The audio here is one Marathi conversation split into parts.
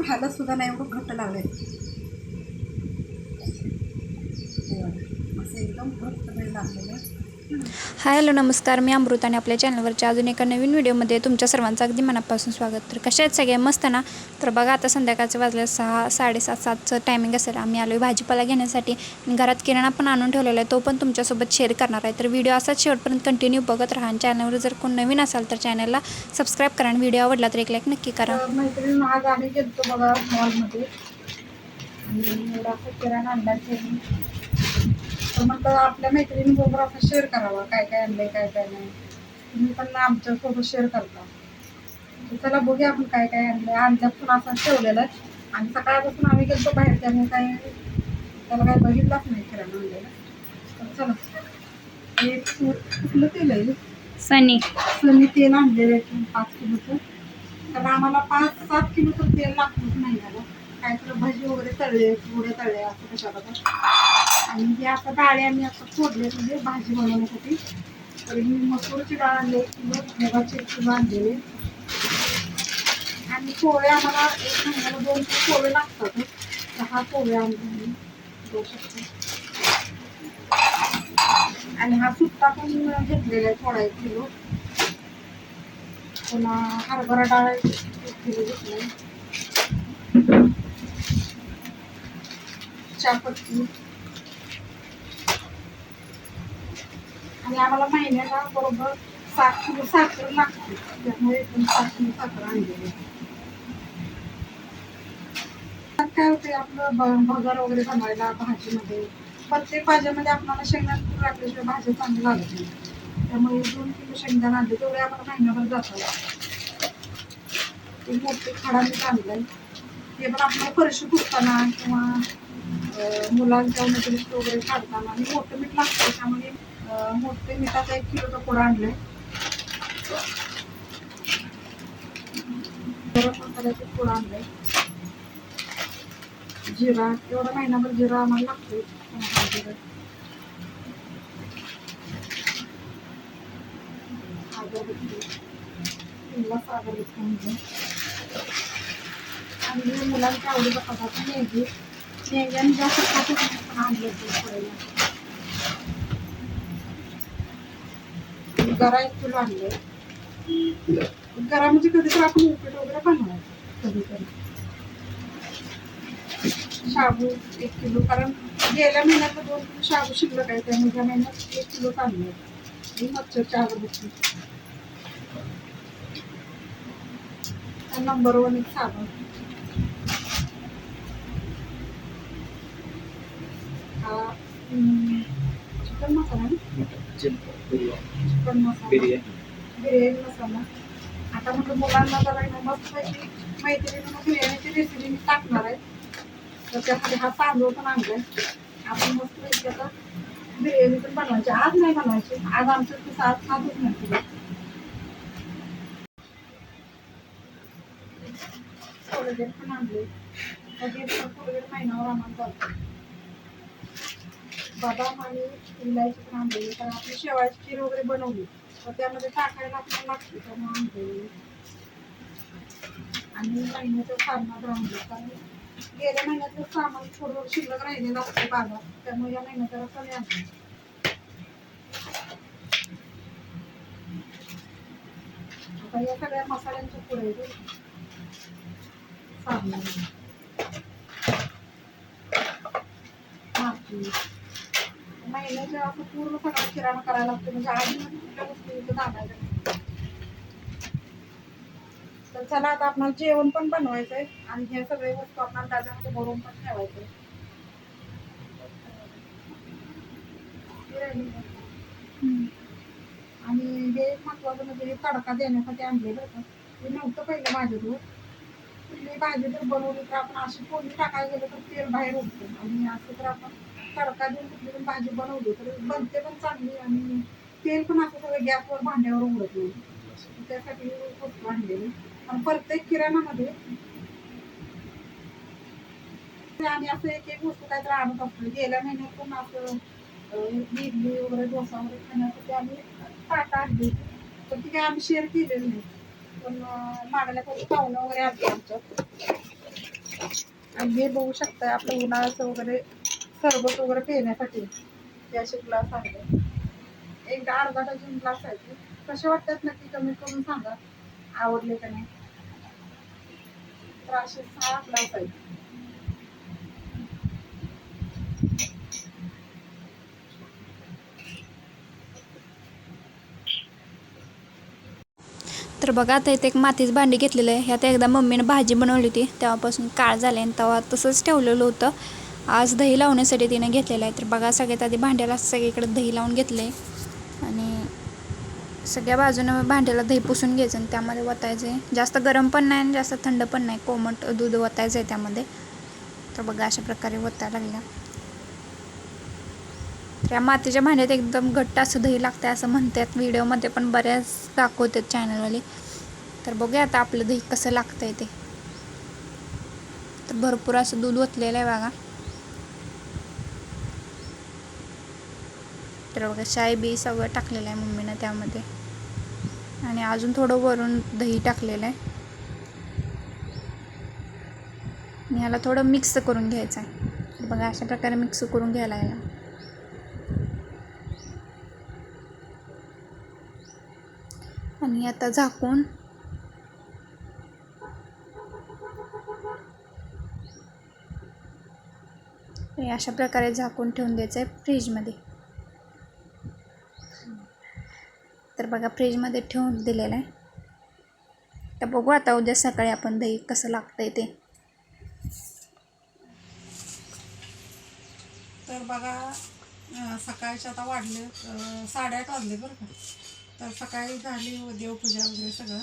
अजून हालत सुद्धा नाही एवढं घट्ट लागले हो. असं एकदम घट्ट वेळ लागलेलं. आहे हाय हॅलो नमस्कार. मी अमृत आणि आपल्या चॅनलवरच्या अजून एका नवीन व्हिडिओमध्ये तुमच्या सर्वांचं अगदी मनापासून स्वागत. तर कशा आहेत सगळे? मस्त ना? तर बघा आता संध्याकाळचं वाजलं सहा साडेसात सातचं टायमिंग असेल. आम्ही आलो आहे भाजीपाला घेण्यासाठी. घरात किराणा पण आणून ठेवलेला आहे. तो पण तुमच्यासोबत शेअर करणार आहे. तर व्हिडिओ असाच शेवटपर्यंत कंटिन्यू बघत राहा. आणि चॅनलवर जर कोण नवीन असाल तर चॅनलला सबस्क्राईब करा. आणि व्हिडिओ आवडला तर एक लाईक नक्की करा. मैत्रीण आज आम्ही बघा मॉलमध्ये आणि किराणा आणला तर म्हटलं आपल्या मैत्रिणीबरोबर आपण शेअर करावा काय काय आणलंय काय काय नाही. तुम्ही पण आमच्यासोबत शेअर करता. तर चला बघूया आपण काय काय आणलंय. आणल्यात पण असं ठेवलेलं आहे आणि सकाळपासून आम्ही गेलतो बाहेर त्यामुळे काय त्याला काय बघितलाच नाही किराणा आणलेला तर चला. हे कुठलं तेल आहे सनी. सनी तेल आणलेलं आहे पाच किलोचं. तर आम्हाला पाच सात किलोचं तेल लागतच नाही झालं. काय तर भाजी वगैरे तळले पुढे तळले असं कशाला तर आणि हे आता डाळे आम्ही आता फोडले म्हणजे भाजी बनवण्यासाठी तर मी मसूरची डाळ आणली एक किलो मुगाची एक किलो आणलेले. आणि पोळे आम्हाला एक महिन्याला दोन तीन पोळे लागतात. दहा पोळे आणले आणि हा सुट्टा पण घेतलेला आहे थोडा एक किलो. पुन्हा हरभरा डाळ एक किलो घेतली चापत्ती आणि आम्हाला महिन्याला बरोबर सात किलो साखर लागते. त्यामुळे एकदम सात किलो साखर आणलेली आहे. काय होते आपलं ब- भगर वगैरे बनवायला भाजीमध्ये. प्रत्येक भाज्यामध्ये आपल्याला शेंगदाणा टाकल्याशिवाय भाज्या चांगली लागत नाही. त्यामुळे दोन किलो शेंगदाणा आणले तेवढे आपण महिनाभर जातात. एक मोठे खडा मी आणलंय ते पण आपल्याला फरशी पुसताना किंवा मुलांच्या नजरेत वगैरे काढताना आणि मोठं मीठ लागतं त्यामुळे मोठे मिठाचा एक किलोचा पुडा आणलाय गरम मसाल्याचा पुडा आणलाय जिरा एवढा महिनाभर जिरा आम्हाला लागतो हा जिरा. सागर म्हणजे. आणि हे मुलांच्या आवडीचा पदार्थ मॅगी. मॅगी आणि जास्त खातच पण आणलं ते थोड्याला. आणि गरा एक किलो आणले गरा म्हणजे कधी तर आपण उपीट वगैरे बनवायचं कधीतरी. शाबू एक किलो कारण गेल्या महिन्यात दोन किलो शाबू शिल्लक आहे त्यामुळे या महिन्यात एक किलो आणले मच्छरच्या अगरबत्ती नंबर वन एक साबण. हा चिकन मसाला. ना चिकन मसाला बिर्याणी. मसाला आता म्हटलं मुलांना ना मस्तपैकी मैत्रिणीनं बिर्याणीची रेसिपी मी टाकणार आहे. तर त्यामध्ये हा तांदूळ पण आणलाय. आपण मस्तपैकी आता बिर्याणी पण बनवायची. आज नाही बनवायची. आज आमचं कसं आज खातच नाही कोलगेट पण आणले कोलगेट कोलगेट महिन्यावर आम्हाला बदाम आणि इलायची पण आणलेली तर आपली शेवाळची खीर वगैरे बनवली. तर त्यामध्ये टाकायला आपल्याला लागते त्यामुळे आणलेली आणि महिन्याचं सामान राहून कारण गेल्या महिन्यातलं सामान थोडं शिल्लक राहिलेलं असतं बाजार त्यामुळे या महिन्यात जरा कमी आणलं आता या सगळ्या मसाल्यांच्या पुढे सामान माती महिन्याच्या असं पूर्ण सगळा किराणा करायला लागतो. म्हणजे आधी कुठल्या घालायच्या नाही. तर चला आता आपल्याला जेवण पण बनवायचं आहे आणि हे सगळे वस्तू आपल्याला डब्यामध्ये भरून पण ठेवायचे आणि हे महत्वाचं म्हणजे हे तडका देण्यासाठी आणलेलं होतं. ते नव्हतं पहिलं माझ्याजवळ. कुठली भाजी जर बनवली तर आपण अशी फोडणी टाकायला गेलो तर तेल बाहेर उठतं आणि असं तर आपण तडका देऊन कुठली पण भाजी बनवली तर बनते पण चांगली आणि तेल पण असं सगळं गॅसवर भांड्यावर उडत नाही. त्यासाठी ही वस्तू आणलेली. आणि प्रत्येक किराणामध्ये. ते आम्ही असं एक एक वस्तू काहीतरी आणत असतो. गेल्या महिन्यात पण असं इडली वगैरे डोसा वगैरे खाण्यासाठी आम्ही ताटं आणली. तर ती काय आम्ही शेअर केलेली नाही. पण अं, मागल्या कधी पाहुणं वगैरे आली आमच्यात. आणि हे बघू शकता आपलं उन्हाळ्याचं वगैरे सरबत वगैरे पिण्यासाठी. हे असे ग्लास आहेत एक अर्धा डझन ग्लास आहेत कसे वाटतात नक्की कमी करून सांगा. आवडले का नाही? तर असे सहा ग्लास आहेत. तर बघा आता इथे एक मातीच भांडी घेतलेलं आहे. ह्यात एकदा मम्मीनं भाजी बनवली होती. तेव्हापासून काळ झाले आणि तेव्हा तसंच ठेवलेलं होतं. आज दही लावण्यासाठी तिनं घेतलेलं आहे. तर बघा सगळ्यात आधी भांड्याला सगळीकडे दही लावून घेतले आणि सगळ्या बाजूनं भांड्याला दही पुसून घ्यायचं आणि त्यामध्ये ओतायचं आहे जास्त गरम पण नाही आणि जास्त थंड पण नाही. कोमट दूध ओतायचं आहे त्यामध्ये. तर बघा अशा प्रकारे वतायला लागल्या. तर या मातीच्या भांड्यात एकदम घट्ट असं दही लागतं असं म्हणतात. व्हिडिओमध्ये पण बऱ्याच दाखवतात चॅनलवाले. तर बघूया आता आपलं दही कसं लागतं आहे ते. तर भरपूर असं दूध ओतलेलं आहे बघा. तर वगैरे शाई बी सगळं टाकलेलं आहे मम्मीनं त्यामध्ये. आणि अजून थोडं वरून दही टाकलेलं आहे. आणि ह्याला थोडं मिक्स करून घ्यायचं आहे. बघा अशा प्रकारे मिक्स करून घ्यायला याला आणि आता झाकून अशा प्रकारे झाकून ठेवून द्यायचं आहे फ्रीजमध्ये तर बघा फ्रीजमध्ये ठेवून दिलेलं आहे. तर बघू आता उद्या सकाळी आपण दही कसं लागतं आहे ते. तर बघा सकाळचे आता वाढले अं, साडेआठ वाजले बरं का. तर सकाळी झाली देवपूजा वगैरे सगळं.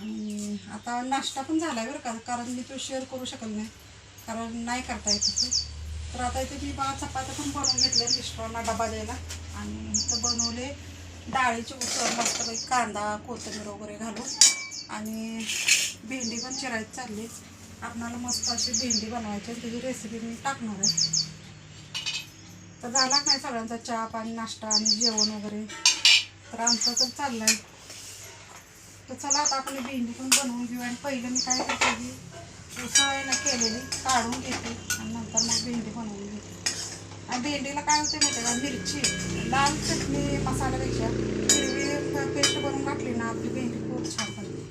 आणि आता नाश्ता पण झाला आहे बरं का कारण मी तो शेअर करू शकत नाही कारण नाही करता येत तर आता इथे मी बा चपात्या पण बनवून घेतल्या मिस्टरांना डबा द्यायला. आणि इथं बनवले डाळीची उसळ मस्तपैकी कांदा कोथिंबीर वगैरे घालून आणि भेंडी पण चिरायची चालली. आपणाला मस्त अशी भेंडी बनवायची आणि त्याची रेसिपी मी टाकणार आहे. तर झाला नाही सगळ्यांचा चहा पाणी नाश्ता आणि जेवण वगैरे? तर आमचं तर चाललं आहे तर चला आता आपण भेंडी पण बनवून घेऊ आणि पहिलं मी काय करते की उसळ केलेली काढून घेते आणि नंतर मग भेंडी बनवून घेते. आणि भेंडीला काय होते माहिती आहे का? मिरची. लाल चटणी मसाल्यापेक्षा हिरवी पेस्ट बनवून घातली ना आपली भेंडी खूप छान बनते.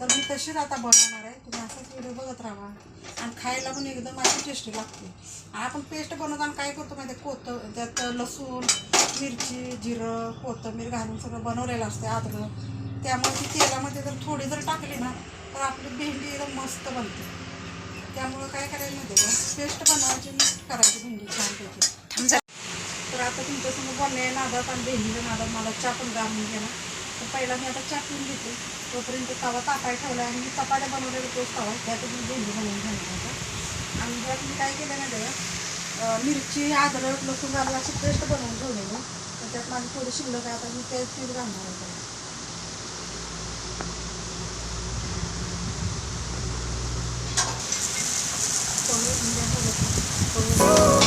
तर मी तशीच आता बनवणार आहे. तुम्ही असाच व्हिडिओ बघत राहा. आणि खायला पण एकदम अशी टेस्टी लागते. आपण पेस्ट बनवताना काय करतो माहिती आहे? कोत त्यात लसूण मिरची जिरं कोथिंबीर घालून सगळं बनवलेलं असते आदलं. त्यामुळे ती तेलामध्ये जर थोडी जर टाकली ना तर आपली भेंडी एकदम मस्त बनते. त्यामुळं काय करायला माहिती का? पेस्ट बनवायची मिक्स करायची भेंडी छानपैकी. तर आता तुमच्यासमोर बोलणे नादात आणि भेंडीच्या नादात मला चहा पण गाळून गेला. तर पहिला मी आता चहा पिऊन घेते. तोपर्यंत तवा तापाय ठेवला आणि मी चपाट्या बनवलेला तोच तवा. त्यातच मी भेंडी बनवून घेणार होता आणि त्यात मी काय केलं नाही का? मिरची अद्रक लसूण घालून अशी पेस्ट बनवून ठेवलेली. तर त्यात माझी थोडी शिल्लक आहे. आता मी ते तीच घालणार आहे. त्याला.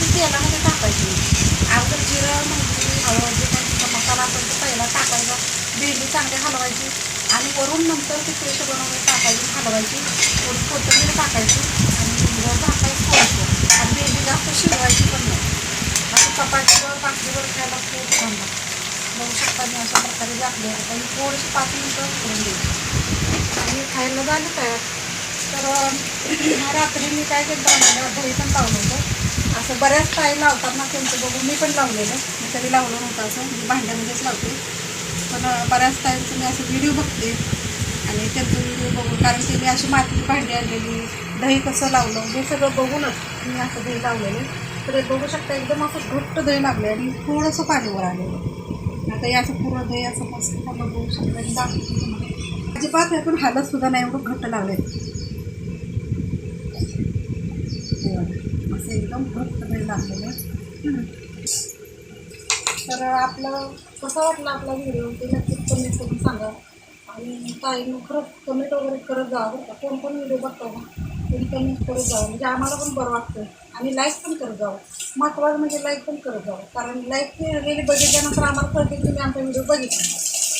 ती तेलामध्ये टाकायची अगोदर जिरं मोहरी हळद जे काही मसाला असेल तो पहिला टाकायचा भेंडी चांगली हलवायची आणि वरून नंतर ते पेस्ट बनवून टाकायची हलवायची थोडी कोथिंबीर टाकायची आणि जर टाकायचं थोडंसं आणि भेंडी जास्त शिजवायची पण नाही असं चपातीवर भाकरीवर खायला खूप छान लागतं बघू शकता मी अशा प्रकारे झाकले आता ही थोडीशी पाच मिनटं करून द्यायची आणि खायला झालं तयार तर रात्री मी काय केलं दही पण पावलं होतं. बऱ्याच पाय लावतात ना त्यांचं बघून मी पण लावलेलं. मी कधी लावलं नव्हतं असं. मी भांड्यामध्येच लावते. पण बऱ्याच टाईमचं मी असं व्हिडिओ बघते. आणि त्यांचं व्हिडिओ बघून कारण की मी अशी मातीची भांडी आणलेली दही कसं लावलं हे सगळं बघूनच मी असं दही लावलेलं. तर हे बघू शकता एकदम असं घट्ट दही लागलं आणि थोडंसं पाणीवर आलेलं. आता हे असं पूर्ण दही असं मस्त बघू शकता. आणि दाखवते तुम्हाला अजिबात आपण हालत सुद्धा नाही एवढं घट्ट लागले असं एकदम घट्ट दही लागलेलं तर आपलं कसं वाटलं आपला व्हिडिओ ते नक्कीच कमेंट करून सांगा. आणि काही खरंच कमेंट वगैरे करत जावं बरं का. कोण पण व्हिडिओ बघतो ना तरी कमेंट करत जावं. म्हणजे आम्हाला पण बरं वाटतं आणि लाईक पण करत जावं. महत्त्वाचं म्हणजे लाईक पण करत जावं. कारण लाईक केलेली बघितल्यानंतर आम्हाला कळते की तुम्ही आमचा व्हिडिओ बघितला.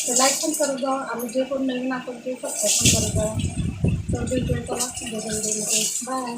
तर लाईक पण करत जावं. आणि जे कोण नवीन असेल ते सबस्क्राईब पण करत जावं. तर भेटूया चला बाय